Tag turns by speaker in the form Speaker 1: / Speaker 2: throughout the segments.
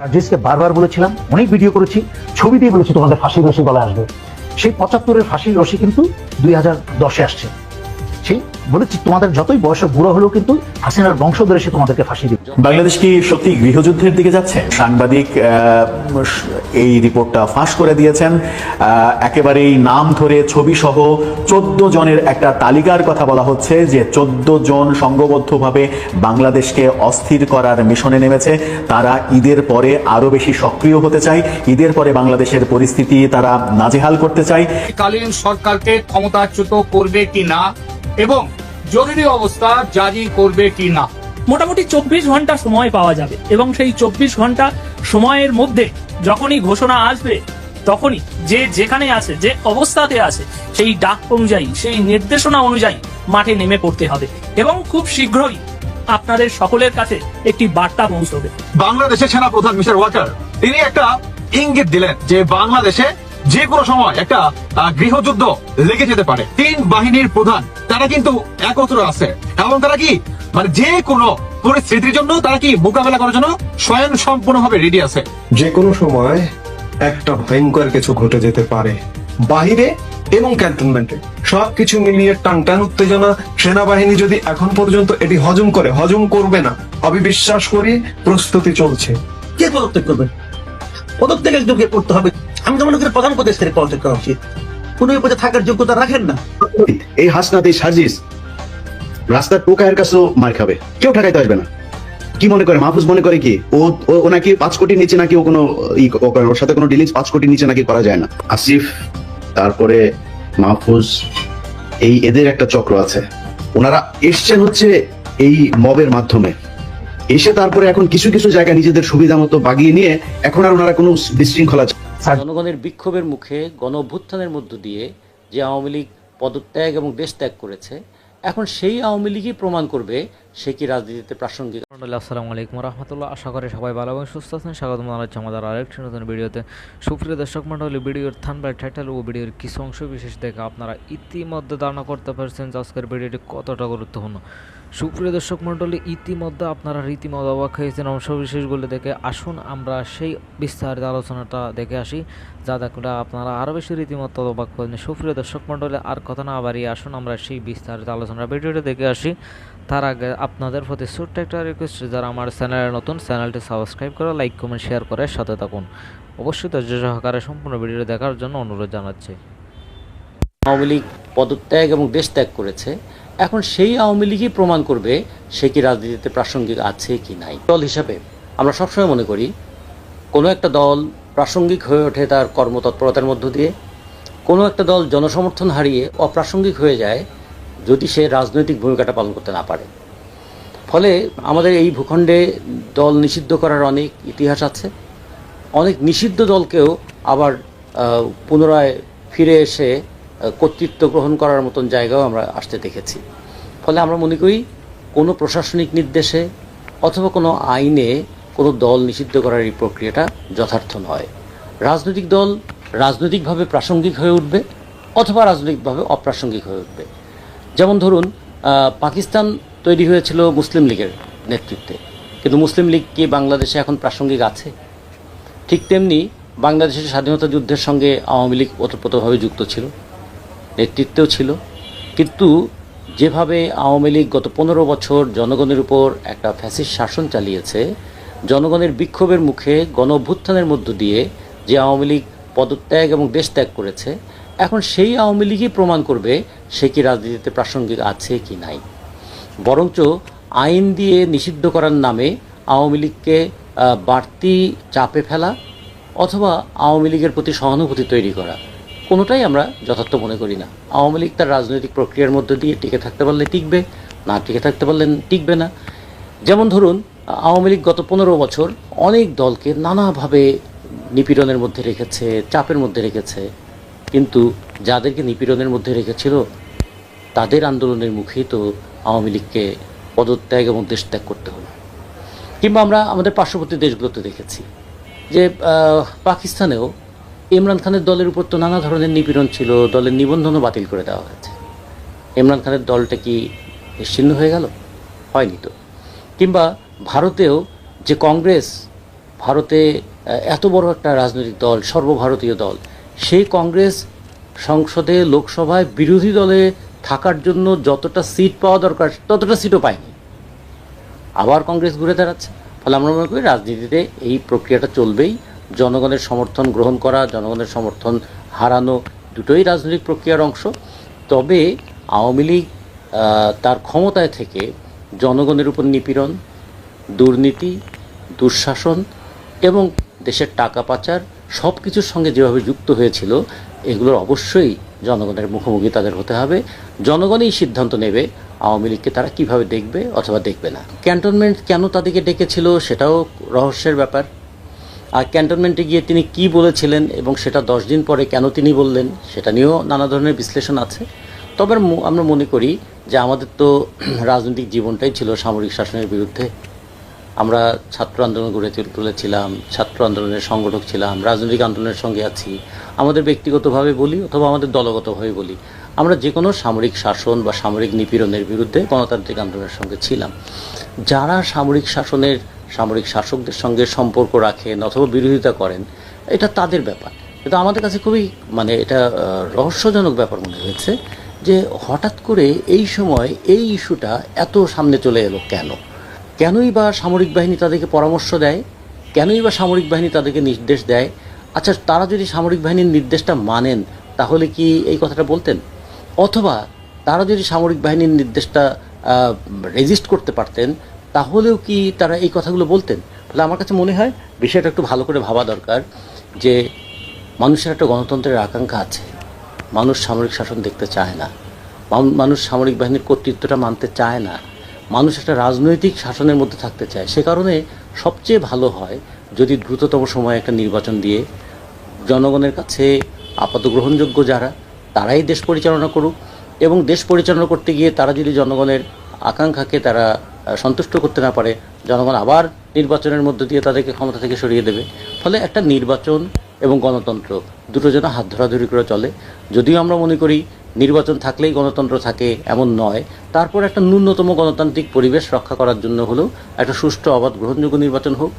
Speaker 1: সার্জিসকে বারবার বলেছিলাম, অনেক ভিডিও করেছি, ছবি দিয়ে বলেছি তোমাদের ফাঁসির রশি গলায় আসবে। সেই পঁচাত্তরের ফাঁসির রশি কিন্তু দুই হাজার দশে আসছে। সেই বলেছি তোমাদের যতই বয়সে বুড়ো হলেও কিন্তু হাসিনার বংশধর এসে তোমাদেরকে ফাঁসি দিবে।
Speaker 2: বাংলাদেশ কি সত্যি গৃহযুদ্ধের দিকে যাচ্ছে? সাংবাদিক এই রিপোর্টটা ফাঁস করে দিয়েছেন। একেবারেই নাম ধরে ছবি সহ চোদ্দ জনের একটা তালিকার কথা বলা হচ্ছে যে চোদ্দ জন সংঘবদ্ধভাবে বাংলাদেশকে অস্থির করার মিশনে নেমেছে। তারা ঈদের পরে আরও বেশি সক্রিয় হতে চায়। ঈদের পরে বাংলাদেশের পরিস্থিতি তারা নাজেহাল করতে চায়।
Speaker 3: কালীন সরকারকে ক্ষমতাচ্যুত করবে কি না? এবং জরুরি অবস্থা জারি করবে কি না?
Speaker 4: মোটামুটি চব্বিশ ঘণ্টা সময় পাওয়া যাবে এবং সেই চব্বিশ ঘণ্টা সময়ের মধ্যে যখনই ঘোষণা আসবে তখনই যে যেখানে আছে যে অবস্থাতে আছে সেই ডাক অনুযায়ী সেই নির্দেশনা অনুযায়ী মাঠে নেমে পড়তে হবে এবং খুব শীঘ্রই আপনাদের সকলের কাছে একটি বার্তা পৌঁছবে।
Speaker 5: বাংলাদেশের সেনা প্রধান মিস্টার ওয়াকার তিনি একটা ইঙ্গিত দিলেন যে বাংলাদেশে যে কোনো সময় একটা গৃহযুদ্ধ লেগে যেতে পারে। তিন বাহিনীর প্রধান তারা কিন্তু একত্র আছে। এবং তারা কি মানে যে কোনো পরিস্থিতির জন্য তারা কি মোকাবেলা করার জন্য স্বয়ং সম্পূর্ণভাবে রেডি আছে?
Speaker 6: যে কোনো সময় একটা ভয়ঙ্কর কিছু ঘটে যেতে পারে। বাহিরে এবং ক্যান্টনমেন্টে সবকিছু মিলিয়ে টান টান উত্তেজনা সেনাবাহিনী যদি এখন পর্যন্ত এটি হজম করে হজম করবে না আমি বিশ্বাস করি প্রস্তুতি চলছে।
Speaker 7: কে পদত্যাগ করবে? পদত্যাগ একজনকে করতে হবে। আমি পদত্যাগ করা উচিত। কোন থাকার যোগ্যতা রাখেন না।
Speaker 8: এই রাস্তার টোকায়ের কাছেও মার খাবে। কেউ আসবে না। কি মনে করে? মাহফুজ মনে করে কি? ও, ও- নাকি পাঁচ কোটির নিচে নাকি ও কোনো ওর সাথে কোনো ডিলিংস পাঁচ কোটির নিচে নাকি করা যায় না। আসিফ, তারপরে মাহফুজ, এই এদের একটা চক্র আছে। ওনারা এসছেন হচ্ছে এই মবের মাধ্যমে। এসে তারপরে এখন কিছু কিছু জায়গা নিজেদের সুবিধা মতো বাগিয়ে নিয়ে এখন আর ওনারা কোনো বিশৃঙ্খলা
Speaker 9: জনগণের বিক্ষোভের মুখে গণ অভ্যুত্থানের মধ্য দিয়ে যে আওয়ামী লীগ পদত্যাগ এবং দেশ ত্যাগ করেছে এখন সেই আওয়ামী লীগই প্রমাণ করবে সে কি রাজনীতিতে প্রাসঙ্গিক।
Speaker 10: মন্ডলী আসসালামু আলাইকুম রহমতুল্লাহ আশা করি সবাই ভালো এবং সুস্থ আছেন। স্বাগত জানাচ্ছি আমাদের আরেকটি নতুন ভিডিওতে। সুপ্রিয় দর্শক মন্ডলী ভিডিওর থানবাই টাইটেল ও ভিডিওর কিছু অংশ বিশেষ দেখে আপনারা ইতিমধ্যে ধারণা করতে পারছেন যে আজকের ভিডিওটি কতটা গুরুত্বপূর্ণ। সুপ্রিয় দর্শক মন্ডলী ইতিমধ্যে আপনারা রীতিমত অবাক হয়েছেন। অংশ বিশেষগুলো দেখে আসুন, আমরা সেই বিস্তারিত আলোচনাটা দেখে আসি। যা দেখলে আপনারা আরও বেশি রীতিমত অবাক করেন সুপ্রিয় দর্শক মন্ডলী আর কথা না বাড়িয়ে আসুন, আমরা সেই বিস্তারিত আলোচনা ভিডিওটা দেখে আসি। তার আগে আপনাদের প্রতি ছোট্ট একটা রিকোয়েস্ট যারা আমার চ্যানেলে নতুন চ্যানেলটি সাবস্ক্রাইব করে লাইক কমেন্ট শেয়ার করে সাথে থাকুন। অবশ্যই ধৈর্য সহকারে সম্পূর্ণ ভিডিও দেখার জন্য অনুরোধ জানাচ্ছি।
Speaker 9: আওয়ামী লীগ পদত্যাগ এবং দেশ ত্যাগ করেছে। এখন সেই আওয়ামী লীগই প্রমাণ করবে সে কি রাজনীতিতে প্রাসঙ্গিক আছে কি নাই। দল হিসাবে আমরা সবসময় মনে করি, কোনো একটা দল প্রাসঙ্গিক হয়ে ওঠে তার কর্মতৎপরতার মধ্য দিয়ে, কোনো একটা দল জনসমর্থন হারিয়ে অপ্রাসঙ্গিক হয়ে যায় যদি সে রাজনৈতিক ভূমিকাটা পালন করতে না পারে। ফলে আমাদের এই ভূখণ্ডে দল নিষিদ্ধ করার অনেক ইতিহাস আছে। অনেক নিষিদ্ধ দলকেও আবার পুনরায় ফিরে এসে কর্তৃত্ব গ্রহণ করার মতন জায়গাও আমরা আসতে দেখেছি। ফলে আমরা মনে করি, কোনো প্রশাসনিক নির্দেশে অথবা কোনো আইনে কোনো দল নিষিদ্ধ করার এই প্রক্রিয়াটা যথার্থ নয়। রাজনৈতিক দল রাজনৈতিকভাবে প্রাসঙ্গিক হয়ে উঠবে অথবা রাজনৈতিকভাবে অপ্রাসঙ্গিক হয়ে উঠবে। যেমন ধরুন পাকিস্তান তৈরি হয়েছিল মুসলিম লীগের নেতৃত্বে। কিন্তু মুসলিম লীগ কি বাংলাদেশে এখন প্রাসঙ্গিক আছে? ঠিক তেমনি বাংলাদেশের স্বাধীনতা যুদ্ধের সঙ্গে আওয়ামী লীগ ওতপ্রোতভাবে যুক্ত ছিল। নেতৃত্বেও ছিল। কিন্তু যেভাবে আওয়ামী লীগ গত পনেরো বছর জনগণের উপর একটা ফ্যাসিস্ট শাসন চালিয়েছে, জনগণের বিক্ষোভের মুখে গণ অভ্যুত্থানের মধ্য দিয়ে যে আওয়ামী লীগ পদত্যাগ এবং দেশ ত্যাগ করেছে, এখন সেই আওয়ামী লীগই প্রমাণ করবে সে কি রাজনীতিতে প্রাসঙ্গিক আছে কি নাই। বরঞ্চ আইন দিয়ে নিষিদ্ধ করার নামে আওয়ামী লীগকে বাড়তি চাপে ফেলা অথবা আওয়ামী লীগের প্রতি সহানুভূতি তৈরি করা। কোনোটাই আমরা যথার্থ মনে করি না। আওয়ামী লীগ তার রাজনৈতিক প্রক্রিয়ার মধ্যে দিয়ে টিকে থাকতে পারলে টিকবে, না টিকে থাকতে পারলে টিকবে না। যেমন ধরুন, আওয়ামী লীগ গত পনেরো বছর অনেক দলকে নানাভাবে নিপীড়নের মধ্যে রেখেছে, চাপের মধ্যে রেখেছে। কিন্তু যাদেরকে নিপীড়নের মধ্যে রেখেছিল, তাদের আন্দোলনের মুখেই তো আওয়ামী লীগকে পদত্যাগ এবং দেশ ত্যাগ করতে হলো। কিংবা আমরা আমাদের পার্শ্ববর্তী দেশগুলোতে দেখেছি যে পাকিস্তানেও ইমরান খানের দলের উপর তো নানা ধরনের নিপীড়ন ছিল, দলের নিবন্ধনও বাতিল করে দেওয়া হয়েছে। ইমরান খানের দলটা কি নিশ্চিন্ন হয়ে গেল? হয়নি তো। কিংবা ভারতেও যে কংগ্রেস, ভারতে এত বড় একটা রাজনৈতিক দল, সর্বভারতীয় দল, সেই কংগ্রেস সংসদে, লোকসভায় বিরোধী দলে থাকার জন্য যতটা সিট পাওয়া দরকার, ততটা সিটও পায়নি। আবার কংগ্রেস ঘুরে দাঁড়াচ্ছে। ফলে আমরা মনে করি রাজনীতিতে এই প্রক্রিয়াটা চলবেই। জনগণের সমর্থন গ্রহণ করা, জনগণের সমর্থন হারানো দুটোই রাজনৈতিক প্রক্রিয়ার অংশ। তবে আওয়ামী লীগ তার ক্ষমতায় থেকে জনগণের উপর নিপীড়ন, দুর্নীতি, দুঃশাসন এবং দেশের টাকা পাচার সব কিছুর সঙ্গে যেভাবে যুক্ত হয়েছিল, এগুলোর অবশ্যই জনগণের মুখোমুখি তাদের হতে হবে। জনগণই সিদ্ধান্ত নেবে আওয়ামী লীগকে তারা কীভাবে দেখবে অথবা দেখবে না। ক্যান্টনমেন্ট কেন তাদেরকে ডেকেছিল সেটাও রহস্যের ব্যাপার। ক্যান্টনমেন্টে গিয়ে তিনি কি বলেছিলেন এবং সেটা দশ দিন পরে কেন তিনি বললেন, সেটা নিয়েও নানা ধরনের বিশ্লেষণ আছে। তবে আমরা মনে করি যে আমাদের তো রাজনৈতিক জীবনটাই ছিল সামরিক শাসনের বিরুদ্ধে। আমরা ছাত্র আন্দোলন গড়ে তুলেছিলাম, ছাত্র আন্দোলনের সংগঠক ছিলাম, রাজনৈতিক আন্দোলনের সঙ্গে আছি। আমাদের ব্যক্তিগতভাবে বলি অথবা আমাদের দলগতভাবে বলি, আমরা যে কোনো সামরিক শাসন বা সামরিক নিপীড়নের বিরুদ্ধে গণতান্ত্রিক আন্দোলনের সঙ্গে ছিলাম। যারা সামরিক শাসনের সামরিক শাসকদের সঙ্গে সম্পর্ক রাখেন অথবা বিরোধিতা করেন, এটা তাদের ব্যাপার। কিন্তু আমাদের কাছে খুবই মানে এটা রহস্যজনক ব্যাপার মনে হয়েছে যে হঠাৎ করে এই সময় এই ইস্যুটা এত সামনে চলে এলো কেন? কেনই বা সামরিক বাহিনী তাদেরকে পরামর্শ দেয়? কেনই বা সামরিক বাহিনী তাদেরকে নির্দেশ দেয়? আচ্ছা তারা যদি সামরিক বাহিনীর নির্দেশটা মানেন, তাহলে কি এই কথাটা বলতেন? অথবা তারা যদি সামরিক বাহিনীর নির্দেশটা রেজিস্ট করতে পারতেন তাহলেও কি তারা এই কথাগুলো বলতেন? তাহলে আমার কাছে মনে হয় বিষয়টা একটু ভালো করে ভাবা দরকার যে মানুষের একটা গণতন্ত্রের আকাঙ্ক্ষা আছে। মানুষ সামরিক শাসন দেখতে চায় না। মানুষ সামরিক বাহিনীর কর্তৃত্বটা মানতে চায় না। মানুষ একটা রাজনৈতিক শাসনের মধ্যে থাকতে চায়। সে কারণে সবচেয়ে ভালো হয় যদি দ্রুততম সময়ে একটা নির্বাচন দিয়ে জনগণের কাছে আপাত গ্রহণযোগ্য যারা, তারাই দেশ পরিচালনা করুক এবং দেশ পরিচালনা করতে গিয়ে তারা যদি জনগণের আকাঙ্ক্ষাকে তারা সন্তুষ্ট করতে না পারে, জনগণ আবার নির্বাচনের মধ্য দিয়ে তাদেরকে ক্ষমতা থেকে সরিয়ে দেবে। ফলে একটা নির্বাচন এবং গণতন্ত্র দুটো যেন হাত ধরাধরি করে চলে। যদিও আমরা মনে করি, নির্বাচন থাকলেই গণতন্ত্র থাকে এমন নয়। তারপর একটা ন্যূনতম গণতান্ত্রিক পরিবেশ রক্ষা করার জন্য হলেও একটা সুষ্ঠু অবাধ গ্রহণযোগ্য নির্বাচন হোক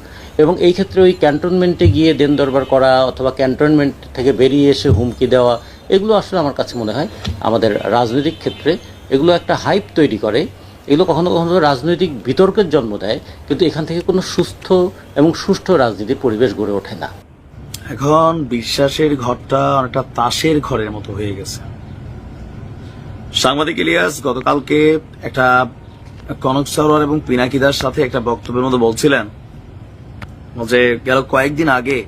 Speaker 9: এবং এই ক্ষেত্রে ওই ক্যান্টনমেন্টে গিয়ে দেন দরবার করা অথবা ক্যান্টনমেন্ট থেকে বেরিয়ে এসে হুমকি দেওয়া, এগুলো আসলে আমার কাছে মনে হয় আমাদের রাজনৈতিক ক্ষেত্রে এগুলো একটা হাইপ তৈরি করে। এগুলো কখনো কখনো রাজনৈতিক বিতর্কের জন্ম দেয়, কিন্তু এখান থেকে কোনো সুস্থ এবং সুষ্ঠু রাজনীতির পরিবেশ গড়ে ওঠে না।
Speaker 11: এখন বিশ্বাসের ঘরটা অনেকটা তাসের ঘরের মতো হয়ে গেছে। সাংবাদিক ইলিয়াস গতকালকে একটা কনক সরোয়ার এবং পিনাকিদার সাথে একটা বক্তব্যের মধ্যে বলছিলেন যে, গেল কয়েকদিন আগে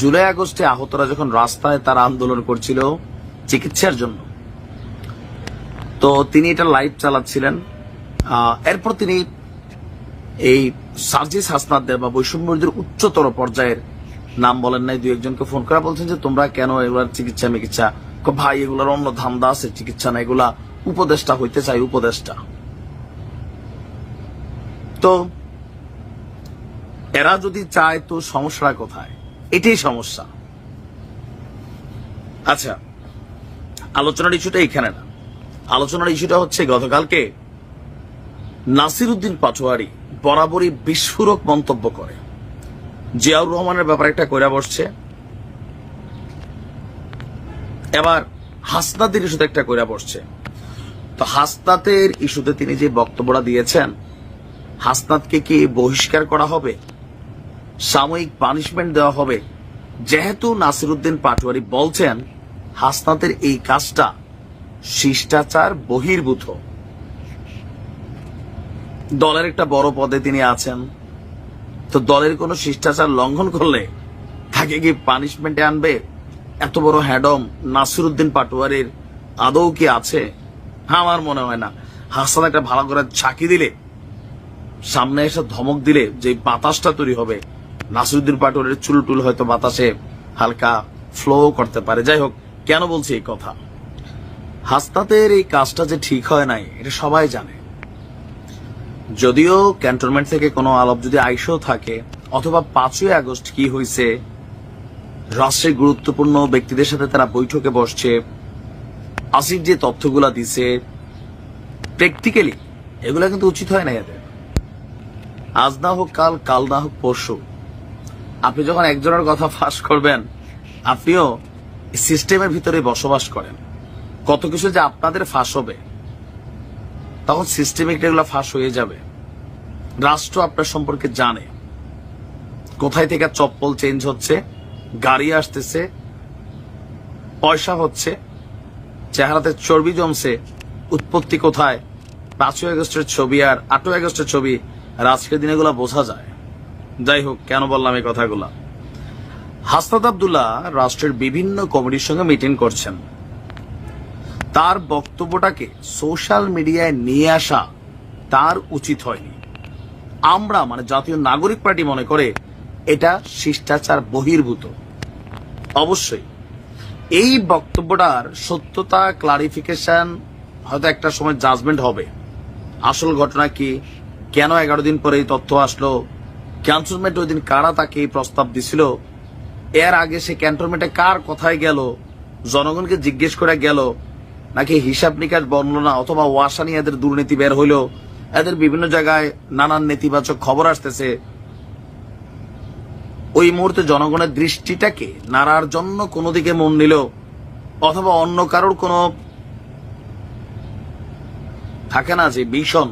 Speaker 11: জুলাই আগস্টে আহতরা যখন রাস্তায় তারা আন্দোলন করছিল চিকিৎসার জন্য, তো তিনি এটা লাইভ চালাচ্ছিলেন। এরপর তিনি এই সার্জিস হাসনাদের বা বৈষম্যদের উচ্চতর পর্যায়ের নাম বলেন নাই, দুই একজনকে ফোন করে বলছেন যে, তোমরা কেন এগুলার চিকিৎসা মিকিৎসা ভাই, এগুলার অন্য ধান্দা আছে, চিকিৎসা না এগুলা উপদেষ্টা হইতে চাই, উপদেষ্টা। তো এরা যদি চায়, তো সমস্যাটা কোথায়? এটাই সমস্যা। আচ্ছা আলোচনার ইস্যুটা এখানে না। আলোচনার ইস্যুটা হচ্ছে, গতকালকে নাসির উদ্দিন পাটোয়ারি বরাবরই বিস্ফোরক মন্তব্য করে। জিয়াউর রহমানের ব্যাপারে একটা কইরা বসছে। এবার হাসনাতের ইস্যুতে একটা কইরা বসছে। তো হাসনাতের ইস্যুতে তিনি যে বক্তব্যটা দিয়েছেন হাসনাতকে কি বহিষ্কার করা হবে? সাময়িক পানিশমেন্ট দেওয়া হবে? যেহেতু নাসিরুদ্দিন পাটোয়ারি বলছেন হাসনাতের এই কাজটা শিষ্টাচার বহির্ভূত। দলের একটা বড় পদে তিনি আছেন। তো দলের কোনো শিষ্টাচার লঙ্ঘন করলে তাকে কি পানিশমেন্টে আনবে? এত বড় হ্যাডম নাসিরুদ্দিন পাটোয়ারির আদৌ কি আছে? আমার মনে হয় না। হাসান একটা ভালো করে ছাকি দিলে, সামনে এসে ধমক দিলে যে বাতাসটা তৈরি হবে, নাসিরুদ্দিন পাটোয়ারির চুল টুল হয়তো বাতাসে হালকা ফ্লো করতে পারে। যাই হোক, কেন বলছি এই কথা? হাসনাতের এই কাজটা যে ঠিক হয় নাই, এটা সবাই জানে। যদিও ক্যান্টনমেন্ট থেকে কোনো আলাপ যদি আইসও থাকে, অথবা পাঁচই আগস্ট কি হয়েছে রাষ্ট্রের গুরুত্বপূর্ণ ব্যক্তিদের সাথে তারা বৈঠকে বসছে, আসিফ যে তথ্যগুলা দিছে প্র্যাকটিক্যালি এগুলা কিন্তু উচিত হয় না এদের। আজ না হোক কাল কাল না হোক পরশু। আপনি যখন একজনের কথা ফাঁস করবেন, আপনিও সিস্টেমের ভিতরে বসবাস করেন। কত কিছু যে আপনাদের ফাঁস হবে তখন সিস্টেমিক এগুলো ফাঁস হয়ে যাবে। রাষ্ট্র আপনার সম্পর্কে জানে। কোথায় থেকে চপ্পল চেঞ্জ হচ্ছে, গাড়ি আসতেছে, পয়সা হচ্ছে, চেহারাতে চর্বি জমছে, উৎপত্তি কোথায়, পাঁচই আগস্টের ছবি আর আটই আগস্টের ছবি আর আজকের দিনে এগুলো বোঝা যায়। যাই হোক, কেন বললাম এই কথাগুলা? হাসনাত আবদুল্লাহ রাষ্ট্রের বিভিন্ন কমিটির সঙ্গে মিটিং করছেন। তার বক্তব্যটাকে সোশ্যাল মিডিয়ায় নিয়ে আসা তার উচিত হয়নি। আমরা মানে জাতীয় নাগরিক পার্টি মনে করে, এটা শিষ্টাচার বহির্ভূত। অবশ্যই, এই বক্তব্যটার সত্যতা ক্লারিফিকেশন হয়তো একটা সময় জাজমেন্ট হবে। আসল ঘটনা কি? কেন এগারো দিন পরে এই তথ্য আসলো? ক্যান্টনমেন্ট ওই দিন কারা তাকে এই প্রস্তাব দিছিল? এর আগে সে ক্যান্টনমেন্টে কার কথায় গেল? জনগণকে জিজ্ঞেস করে গেল? নাকি হিসাব নিকাশ বর্ণনা অথবা ওয়াসানি এদের দুর্নীতি বের হইল এদের বিভিন্ন জায়গায় নানান নেতিবাচক খবর আসতেছে? ওই মুহূর্তে জনগণের দৃষ্টিটাকে নাড়ার জন্য কোনো দিকে মন নিল অথবা অন্য কারোর কোনো থাকে না যে ভীষণ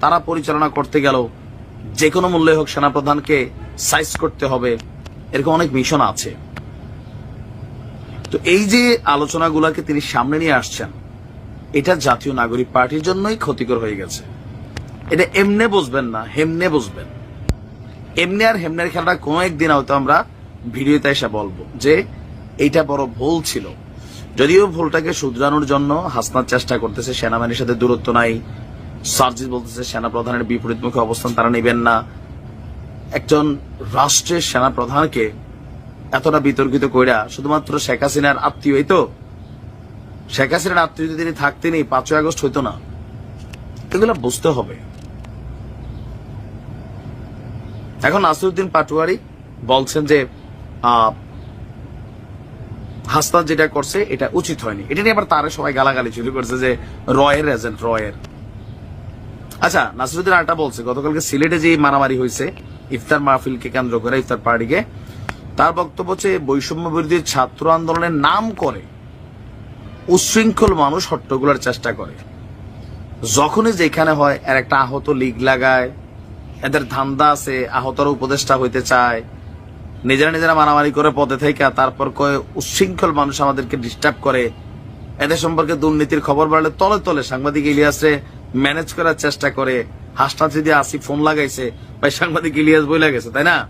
Speaker 11: তারা পরিচালনা করতে গেল যে কোনো মূল্যে হোক সেনাপ্রধানকে সাইজ করতে হবে, এরকম অনেক মিশন আছে। তো এই যে আলোচনাগুলোকে তিনি সামনে নিয়ে আসছেন এটা জাতীয় নাগরিক পার্টির জন্যই ক্ষতিকর হয়ে গেছে। এটা এমনে বুঝবেন না, হেমনে বুঝবেন। এমনি আর হেমনের খেলাটা কোনো একদিন হয়তো আমরা ভিডিওতে এসে বলব যে, এইটা বড় ভুল ছিল। যদিও ভুলটাকে শুধরানোর জন্য হাসনার চেষ্টা করতেছে, সেনাবাহিনীর সাথে দূরত্ব নাই। সার্জিস বলতেছে সেনা প্রধানের বিপরীতমুখী অবস্থান তারা নেবেন না। একজন রাষ্ট্রের সেনা প্রধানকে এতটা বিতর্কিত কইরা শুধুমাত্র শেখ হাসিনার আত্মীয় এই তো শেখ হাসিনার আত্মীয় তিনি থাকতেনই পাঁচই আগস্ট হইতো না। এগুলো বুঝতে হবে। এখন নাসিরুদ্দিন পাটোয়ারি বলছেন যে হাসনাত যেটা করছে, এটা উচিত হয়নি। এটা নিয়ে আবার তারে সবাই গালাগালি শুরু করছে যে, রয়ের এজেন্ট রয়ের। আচ্ছা নাসিরুদ্দিন আরেকটা বলছে, গতকালকে সিলেটে যে মারামারি হয়েছে ইফতার মাহফিলকে কেন্দ্র করে, ইফতার পার্টিকে, তার বক্তব্য হচ্ছে বৈষম্য বিরোধী ছাত্র আন্দোলনের নাম করে উচ্ছৃঙ্খল মানুষ হট্টগোলার চেষ্টা করে। যখনই যেখানে হয়, এর একটা আহত লিগ লাগায়, এদের ধান্দা আছে, আহতর উপদেষ্টা হইতে চায়, নিজেরা নিজেরা মারামারি করে পদে থেকে, তারপর কয়ে উচ্ছৃঙ্খল মানুষ আমাদেরকে ডিস্টার্ব করে। এদের সম্পর্কে দুর্নীতির খবর বাড়লে তলে তলে সাংবাদিক ইলিয়াসে ম্যানেজ করার চেষ্টা করে। হাসনা যদি আসি, ফোন লাগাইছে, ভাই সাংবাদিক ইলিয়াস বই লাগেছে তাই না?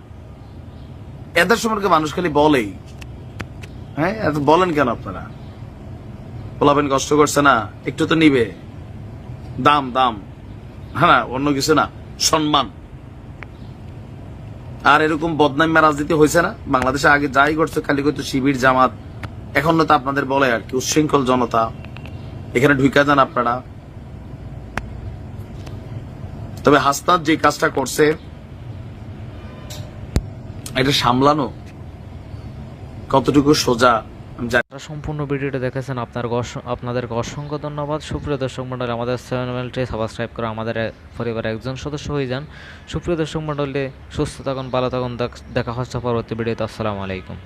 Speaker 11: এদের সম্পর্কে মানুষ খালি বলেই। হ্যাঁ বলেন কেন আপনারা? বলাবেন কষ্ট করছে না, একটু তো নিবে। দাম দাম। হ্যাঁ অন্য কিছু না, সম্মান। আর এরকম বদনামা রাজনীতি হয়েছে না? বাংলাদেশে আগে যাই করছে খালি করতো শিবির, জামাত। এখন তো আপনাদের বলে আর কি, উচ্ছৃঙ্খল জনতা। এখানে ঢুকা যান আপনারা। তবে হাসনাত যে কাজটা করছে, এটা সামলানো কতটুকু সোজা
Speaker 10: আপনারা সম্পূর্ণ ভিডিওটা দেখেছেন, আপনার আপনাদের অসংখ্য ধন্যবাদ। সুপ্রিয় দর্শক মন্ডলী, আমাদের চ্যানেলটি সাবস্ক্রাইব করে আমাদের পরিবারের একজন সদস্য হয়ে যান। সুপ্রিয় দর্শক মন্ডলী, সুস্থ থাকুন, ভালো থাকুন দেখা হচ্ছে পরবর্তী ভিডিওতে। আসসালামু আলাইকুম।